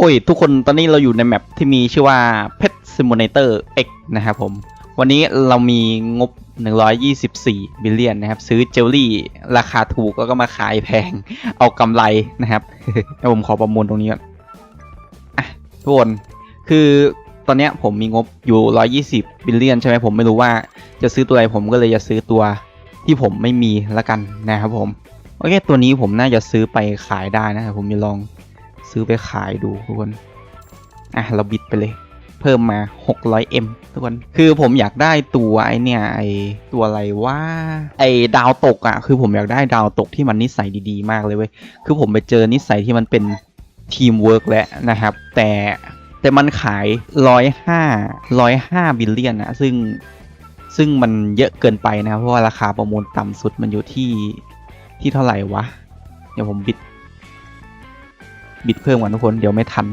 โอ้ย ทุกคนตอนนี้เราอยู่ในแมปที่มีชื่อว่า Pet Simulator X นะครับผม วันนี้เรามีงบ 124 บิลเลียนนะครับ ซื้อเจลลี่ราคาถูกแล้วก็มาขายแพง เอากำไรนะครับผมขอประมูลตรงนี้ก่อนอะทุกคน คือตอนนี้ผมมีงบอยู่ 120 บิลเลียนใช่ไหมผมไม่รู้ว่าจะซื้อตัวอะไรผมก็เลยจะซื้อตัวที่ผมไม่มีละกันนะครับผม โอเค ตัวนี้ผมน่าจะซื้อไปขายได้นะครับผมจะลอง ซื้อไปขายดูทุกคน อะ เราบิดไปเลย เพิ่มมา 600M ทุกคน คือผมอยากได้ตัวไอเนี่ยไอตัวอะไรว่าไอดาวตกอะ่ะ คือผมอยากได้ดาวตกที่มันนิสัยดีๆ มากเลยเว้ย คือผมไปเจอนิสัยที่มันเป็นทีมเวิร์กแล้วนะครับ แต่แต่มันขาย105 105บิลเลียนนะซึ่งซึ่งมันเยอะเกินไปนะเพราะว่าราคาประมูลต่ำสุดมันอยู่ที่ที่เท่าไหร่วะ เดี๋ยวผมบิด บิดเพิ่มก่อนทุกคนเดี๋ยวไม่ทัน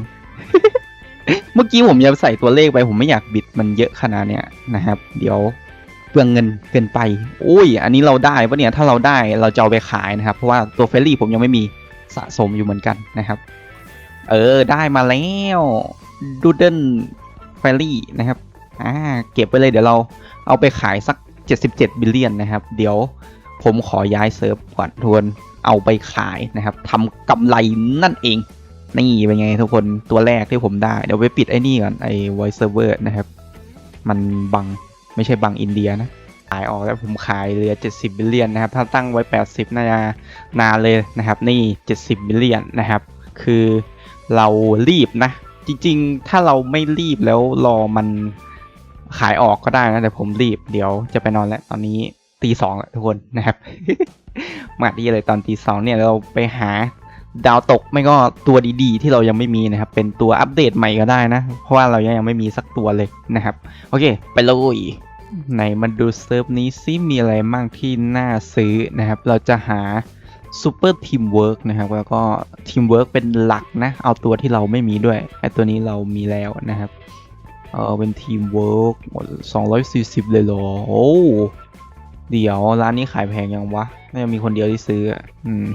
เมื่อกี้ผมยังใส่ตัวเลขไปผมไม่อยากบิดมันเยอะขนาดเนี้ยนะครับ เดี๋ยวเปลืองเงินเกินไปอุ้ย อันนี้เราได้ปะเนี่ยถ้าเราได้เราจะเอาไปขายนะครับ เพราะว่าตัวเฟรรี่ผมยังไม่มีสะสมอยู่เหมือนกันนะครับ เออได้มาแล้วดูเดิลเฟรรี่นะครับอ่าเก็บไปเลยเดี๋ยวเราเอาไปขายสัก 77 บิลเลียนนะครับ เดี๋ยวผมขอย้ายเซิร์ฟก่อนทวนเอาไปขายนะครับทำกำไรนั่นเอง นี่เป็นไงทุกคนตัวแรกที่ผมได้ เดี๋ยวไปปิดไอ้นี่ก่อน ไอ้ voice server นะครับ มันบัง ไม่ใช่บังอินเดียนะ ขายออกแล้วผมขายเหลือ 70บิลเลียนนะครับ ถ้าตั้งไว้ 80 น่าจะนานเลยนะครับ นี่ 70บิลเลียนนะครับ คือเรารีบนะ จริงๆ ถ้าเราไม่รีบแล้วรอมันขายออกก็ได้นะ แต่ผมรีบเดี๋ยวจะไปนอนแล้ว ตอนนี้ตีสองแล้วทุกคนนะครับมาดีเลยตอนตีสองเนี่ยเราไปหา ดาวตกไม่ก็ตัวดีๆ ที่เรายังไม่มีนะครับ เป็นตัวอัปเดตใหม่ก็ได้นะ เพราะว่าเรายังไม่มีสักตัวเลยนะครับ โอเค ไปเลยไหนมาดูเซิร์ฟนี้ซิมีอะไรบ้างที่น่าซื้อนะครับ เราจะหาซูเปอร์ทีมเวิร์กนะครับ แล้วก็ทีมเวิร์กเป็นหลักนะ เอาตัวที่เราไม่มีด้วยไอตัวนี้เรามีแล้วนะครับ เออเป็นทีมเวิร์กสองร้อยสี่สิบเลยเหรอ โอ้เดี๋ยวร้านนี้ขายแพงยังวะน่าจะมีคนเดียวที่ซื้ออะอืม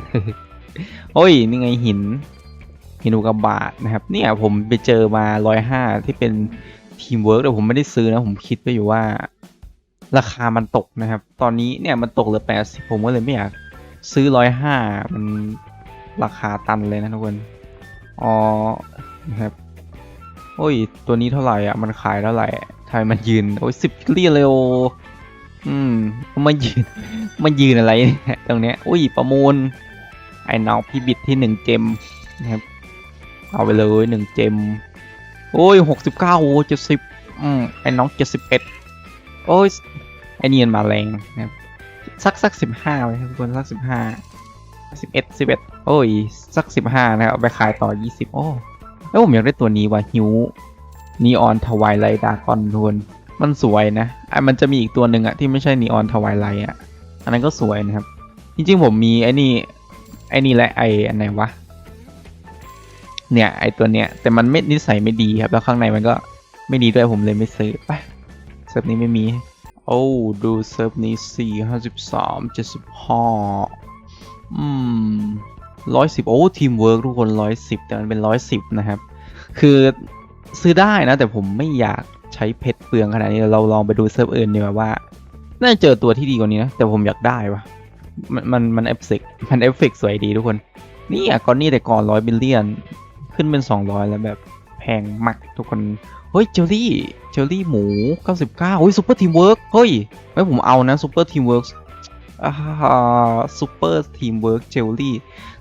โอ้ยนี่ไงหินหินอุกาบาตนะครับ เนี่ยผมไปเจอมาร้อยห้าที่เป็นทีมเวิร์กแต่ผมไม่ได้ซื้อนะผมคิดไปอยู่ว่า ราคามันตกนะครับ ตอนนี้เนี่ยมันตกเหลือแปดสิบผมก็เลยไม่อยากซื้อร้อยห้ามันราคาตันเลยนะทุกคนอ๋อนะครับโอ้ย ตัวนี้เท่าไหร่อะมันขายเท่าไหร่ทำไมมันยืนโอ้ยสิบเรียเลยโออืมมันยืนมันยืนอะไรเนี่ยตรงเนี้ยอุ้ยประมูล ไอ้น้องพี่บิดที่หนึ่งเจมนะครับเอาไปเลยหนึ่งเจม โอ้ยหกสิบเก้าโอ้เจ็ดสิบอืมไอ้น้องเจ็ดสิบเอ็ดโอ้ยไอ้นี่มันมาแรงนะครับสักสักสิบห้าเลยครับทุกคนสักสิบห้าสิบเอ็ดสิบเอ็ดโอ้ยสักสิบห้านะครับเอาไปขายต่อยี่สิบโอ้แล้วผมอยากได้ตัวนี้ว่ะฮิวนีออนทวายไลดากอนทุนมันสวยนะไอ้มันจะมีอีกตัวหนึ่งอะที่ไม่ใช่นีออนทวายไลอะอันนั้นก็สวยนะครับ จริงๆผมมีไอ้นี่ ไอ้นี่แหละไอ้อันไหนวะ เนี่ย ไอ้ตัวเนี้ย แต่มันไม่นิสัยไม่ดีครับ แล้วข้างในมันก็ไม่ดีด้วยผมเลยไม่ซื้อไปเซิร์ฟนี้ไม่มี โอ้ ดูเซิร์ฟนี้สี่ห้าสิบสามเจ็ดสิบห้าอืมร้อยสิบโอ้ทีมเวิร์กทุกคนร้อยสิบแต่มันเป็นร้อยสิบนะครับ คือซื้อได้นะ แต่ผมไม่อยากใช้เพชรเปลืองขนาดนี้เราลองไปดูเซิร์ฟอื่นดีกว่าว่า น่าจะเจอตัวที่ดีกว่านี้นะ แต่ผมอยากได้วะ มันมันมันเอฟเฟกมันเอฟเฟกสวยดีทุกคน นี่อะก่อนนี่แต่ก่อนร้อยบิลเลียน ขึ้นเป็นสองร้อยแล้วแบบแพงมากทุกคน เฮ้ยเจลลี่เจลลี่หมูเก้าสิบเก้าเฮ้ยซูเปอร์ทีมเวิร์กเฮ้ยไม่ผมเอานะซูเปอร์ทีมเวิร์กอ่าซูเปอร์ทีมเวิร์กเจลลี่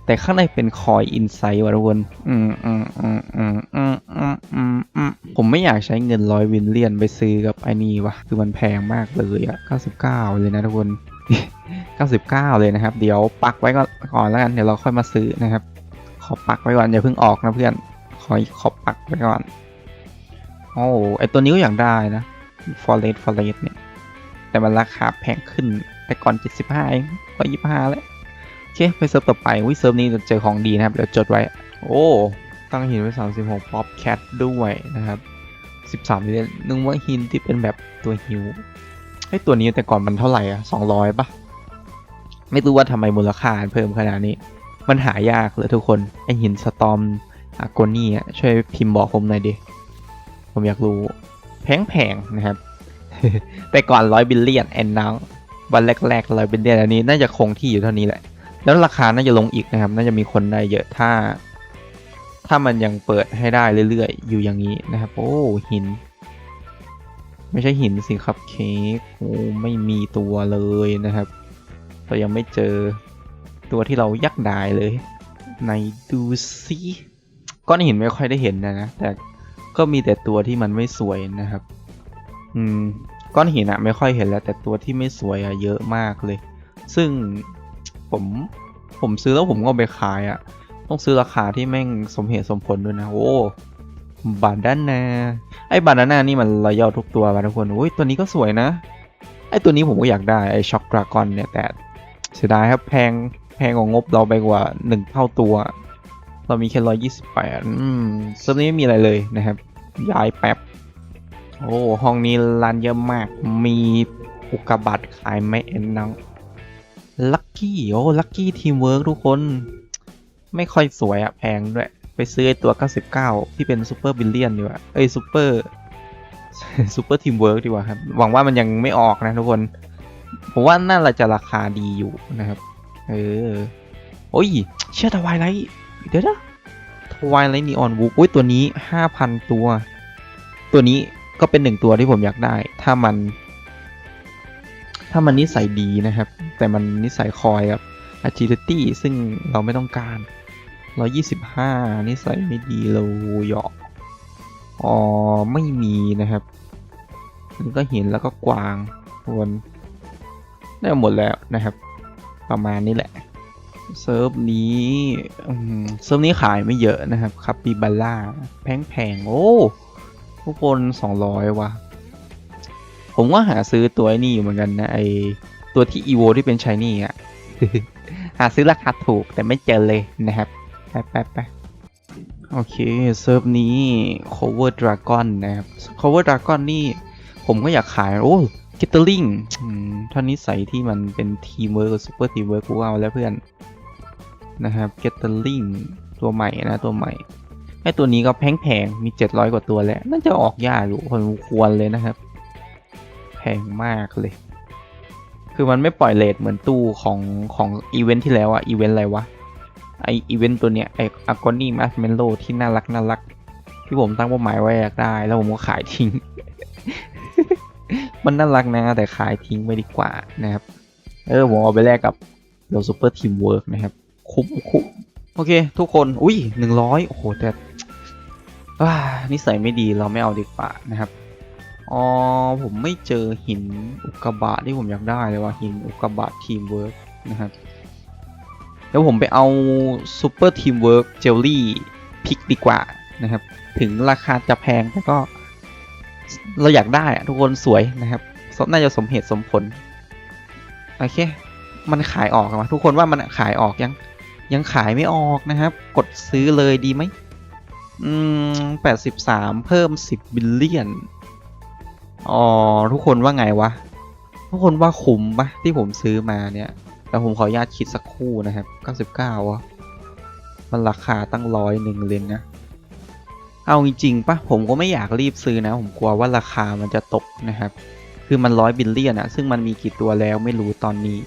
แต่ข้างในเป็นคอยอินไซด์วะทุกคนอืมอืมอืมอืมอืมอืมอืมอืมผมไม่อยากใช้เงินร้อยวินเลียนไปซื้อกับไอ้นี่วะคือมันแพงมากเลยอะ99เลยนะทุกคน 99 เลยนะครับ เดี๋ยวปักไว้ก่อนแล้วกันเดี๋ยวเราค่อยมาซื้อนะครับ ขอปักไว้ก่อนอย่าเพิ่งออกนะเพื่อนขอขอปักไว้ก่อนโอ้ไอตัวนี้ก็อยากได้นะ Forest Forest เนี่ย แต่มันราคาแพงขึ้นแต่ก่อน 75เองก็25 แล้วโอเคไปเซิร์ฟต่อไปวิเซิร์ฟนี้จะเจอของดีนะครับเดี๋ยวจดไว้ โอ้ตั้งหินไว้36ป๊อปแคทด้วยนะครับ 13นี่นึกว่าหินที่เป็นแบบตัวฮิว ไอตัวนี้แต่ก่อนมันเท่าไหร่อะ200ปะไม่รู้ว่าทำไมมูลค่าเพิ่มขนาดนี้ มันหายากเลยทุกคน ไอหินสตอมอาโกนี่อะช่วยพิมพ์บอกผมหน่อยดิ ผมอยากรู้ แพงๆนะครับ แต่ก่อนร้อยบิลเลียนแอนนาววันแรกๆร้อยบิลเลียนอันนี้น่าจะคงที่อยู่เท่านี้แหละ แล้วราคาน่าจะลงอีกนะครับ น่าจะมีคนได้เยอะถ้า ถ้ามันยังเปิดให้ได้เรื่อยๆ อยู่อย่างนี้นะครับ โอ้หิน ไม่ใช่หินสิครับเค้กโอ้ไม่มีตัวเลยนะครับ เรายังไม่เจอตัวที่เรายักได้เลยในดูซิก้อนหินไม่ค่อยได้เห็นนะนะ แต่ก็มีแต่ตัวที่มันไม่สวยนะครับ อืม ก้อนหินอะไม่ค่อยเห็นแล้ว แต่ตัวที่ไม่สวยอะเยอะมากเลย ซึ่งผมผมซื้อแล้วผมก็ไปขายอะต้องซื้อราคาที่แม่งสมเหตุสมผลด้วยนะ โอ้ บาดานาไอ้บาดานานี่มันรอยอทุกตัวมาทุกคนอุ้ยตัวนี้ก็สวยนะ ไอ้ตัวนี้ผมก็อยากได้ไอ้ช็อกดราก้อนเนี่ยแต่เสียดายครับแพงแพงกว่างบเราไปกว่าหนึ่งเท่าตัว เรามีแค่ร้อยยี่สิบแปดอืมเซิร์ฟนี้ไม่มีอะไรเลยนะครับ ย้ายแป๊บ โอ้ห้องนี้ร้านเยอะมากมีอุกกาบาตขายไหมเอ็นน้องลัคกี้โอ้ลัคกี้ทีมเวิร์กทุกคน ไม่ค่อยสวยอะแพงด้วย ไปซื้อไอตัว 99 ที่เป็นซูเปอร์บิลเลียนดีกว่า เอ้ยซูเปอร์ซูเปอร์ทีมเวิร์กดีกว่าครับ หวังว่ามันยังไม่ออกนะทุกคน ผมว่าน่าจะราคาดีอยู่นะครับ เออ โอ้ย เชื่อทวายไลท์เดี๋ยวนะทวายไลท์นีออนวูอุ้ยตัวนี้ 5,000 ตัว ตัวนี้ก็เป็นหนึ่งตัวที่ผมอยากได้ ถ้ามัน ถ้ามันนิสัยดีนะครับ แต่มันนิสัยคอยกับ agility ซึ่งเราไม่ต้องการ 125นิสัยไม่ดีเราหยอกอ๋อไม่มีนะครับอันนี่ก็เห็นแล้วก็กวางวนได้หมดแล้วนะครับ ประมาณนี้แหละเซิร์ฟนี้อืมเซิร์ฟนี้ขายไม่เยอะนะครับคาปิบาร่าแพงๆ โอ้ทุกคน 200 ว่ะ ผมว่าหาซื้อตัวไอ้นี่อยู่เหมือนกันนะ ไอตัวที่อีโวที่เป็นชายนี่อะ หาซื้อราคาถูกแต่ไม่เจอเลยนะครับ ไปไปไปโอเค เซิร์ฟนี้ cover dragon นะครับ cover dragon นี่ ผมก็อยากขาย โอ้ g e t t e r i n g ท่านิสัยที่มันเป็นทีมเวิร์กับซูเปอร์ทีมเวิร์กกูเอาแล้วเพื่อน นะครับ g e t t e r i n g ตัวใหม่นะตัวใหม่ไอตัวนี้ก็แพงๆ มี 700 กว่าตัวแล้ว น่าจะออกยากอยู่พอสมควรเลยนะครับ แพงมากเลย คือมันไม่ปล่อยเลทเหมือนตู้ของของอีเวนท์ที่แล้วอะอีเวนต์อะไรวะ ไออีเวนต์ตัวเนี้ยไออากอนี่มัสเมนโลที่น่ารักน่ารัก ที่ผมตั้งเป้าหมายไว้อยากได้ แล้วผมก็ขายทิ้ง มันน่ารักนะแต่ขายทิ้งไปดีกว่านะครับ เออ ผมเอาไปแลกกับเดลซูเปอร์ทีมเวิร์กนะครับ คุ้มคุ้มโอเค ทุกคน อุ้ยหนึ่งร้อยโอ้โหแต่อ่านิสัยไม่ดีเราไม่เอาดีกว่านะครับอ๋อผมไม่เจอหินอุกกาบาตที่ผมอยากได้เลยว่าหินอุกกาบาตทีมเวิร์กนะครับ เดี๋ยวผมไปเอาซูเปอร์ทีมเวิร์กเจลลี่พิกดีกว่านะครับ ถึงราคาจะแพงแต่ก็ เราอยากได้ทุกคนสวยนะครับน่าจะสมเหตุสมผล โอเค มันขายออกไหมทุกคนว่ามันขายออกยัง ยังขายไม่ออกนะครับ กดซื้อเลยดีไหมอืมแปดสิบสามเพิ่มสิบบิลเลียนอ๋อทุกคนว่าไงวะ ทุกคนว่าคุ้มปะที่ผมซื้อมาเนี่ย แต่ผมขออนุญาตคิดสักคู่นะครับเก้าสิบเก้าวะมันราคาตั้งร้อยหนึ่งเลยนะ เอาจริงๆปะผมก็ไม่อยากรีบซื้อนะ ผมกลัวว่าราคามันจะตกนะครับ คือมันร้อยบิลเลียนอะซึ่งมันมีกี่ตัวแล้วไม่รู้ตอนนี้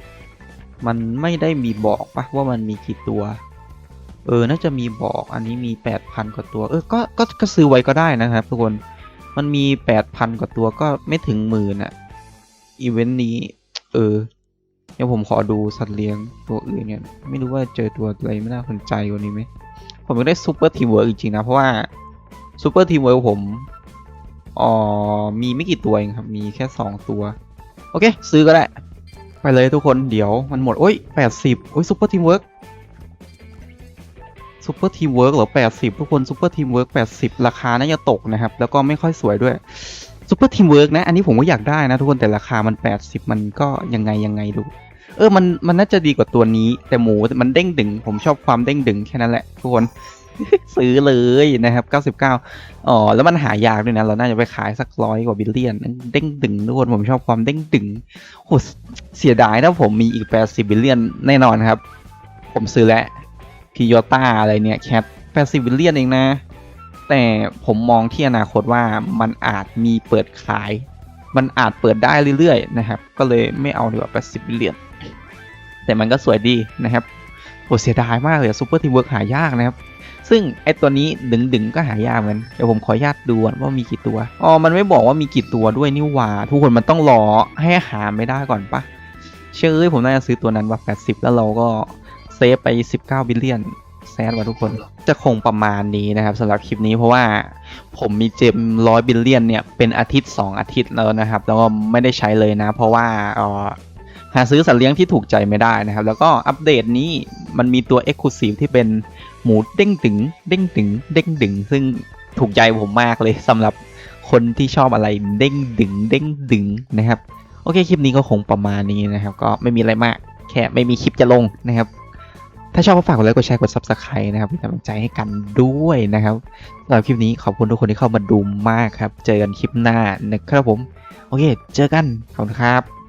มันไม่ได้มีบอกปะว่ามันมีกี่ตัว เออ น่าจะมีบอกอันนี้มีแปดพันกว่าตัว เออ ก็ ก็ก็ซื้อไว้ก็ได้นะครับ ทุกคน มันมีแปดพันกว่าตัวก็ไม่ถึงหมื่นอะอีเวนต์นี้ เออ เดี๋ยวผมขอดูสัตว์เลี้ยงตัวอื่นเนี่ยไม่รู้ว่าเจอตัวอะไรไม่น่าสนใจกว่านี้ไหมผมยังได้ซูเปอร์ทีมเวิร์กจริงๆนะเพราะว่าซูเปอร์ทีมเวิร์กผมอ๋อมีไม่กี่ตัวเองครับ มีแค่สองตัว โอเค ซื้อก็ได้ ไปเลยทุกคนเดี๋ยวมันหมด โอ้ยแปดสิบโอ้ยซูเปอร์ทีมเวิร์กซูเปอร์ทีมเวิร์กเหรอแปดสิบทุกคนซูเปอร์ทีมเวิร์กแปดสิบราคาน่าจะตกนะครับ แล้วก็ไม่ค่อยสวยด้วย ซูเปอร์ทีมเวิร์กนะ อันนี้ผมก็อยากได้นะทุกคนแต่ราคามันแปดสิบมันก็ยังไงยังไงดู เออมันมันน่าจะดีกว่าตัวนี้ แต่หมูมันเด้งดึง ผมชอบความเด้งดึงแค่นั้นแหละทุกคนซื้อเลยนะครับ 99อ๋อแล้วมันหายากด้วยนะ เราน่าจะไปขายสักร้อยกว่าบิลเลียน เด้งดึงทุกคนผมชอบความเด้งดึงโหเสียดายถ้าผมมีอีก 80 บิลเลียนแน่นอนครับ ผมซื้อแล้วพิโยต้าอะไรเนี่ยแคท80 บิลเลียนเองนะ แต่ผมมองที่อนาคตว่ามันอาจมีเปิดขาย มันอาจเปิดได้เรื่อยๆนะครับ ก็เลยไม่เอาดีกว่า80บิลเลียนแต่มันก็สวยดีนะครับโหเสียดายมากเลยซูเปอร์ทีเวิร์กหายากนะครับ ซึ่งไอตัวนี้ดึงดึงๆก็หายากเหมือนเดี๋ยวผมขออนุญาตดูว่ามีกี่ตัว อ๋อ มันไม่บอกว่ามีกี่ตัวด้วยนี่หว่า ทุกคนมันต้องรอให้หาไม่ได้ก่อนปะเชื่อเอ้ยผมน่าจะซื้อตัวนั้นว่า 80 แล้วเราก็เซฟไป 19 บิลเลียน แซดว่ะทุกคน จะคงประมาณนี้นะครับสำหรับคลิปนี้เพราะว่าผมมีเจมร้อยบิลเลียนเนี่ย เป็นอาทิตย์ 2 อาทิตย์แล้วนะครับ แล้วก็ไม่ได้ใช้เลยนะ เพราะว่าออหาซื้อสัตว์เลี้ยงที่ถูกใจไม่ได้นะครับ แล้วก็อัปเดตนี้มันมีตัว Exclusive ที่เป็นหมูเด้งดึง เด้งดึง เด้งดึง ซึ่งถูกใจผมมากเลยสำหรับคนที่ชอบอะไรเด้งดึง เด้งดึงนะครับ โอเคคลิปนี้ก็คงประมาณนี้นะครับ ก็ไม่มีอะไรมากแค่ไม่มีคลิปจะลงนะครับ ถ้าชอบก็ฝากกดไลค์กดแชร์กด Subscribe นะครับเป็นกำลังใจให้กันด้วยนะครับสำหรับคลิปนี้ขอบคุณทุกคนที่เข้ามาดูมากครับ เจอกันคลิปหน้านะครับผม โอเค เจอกัน ขอบคุณครับ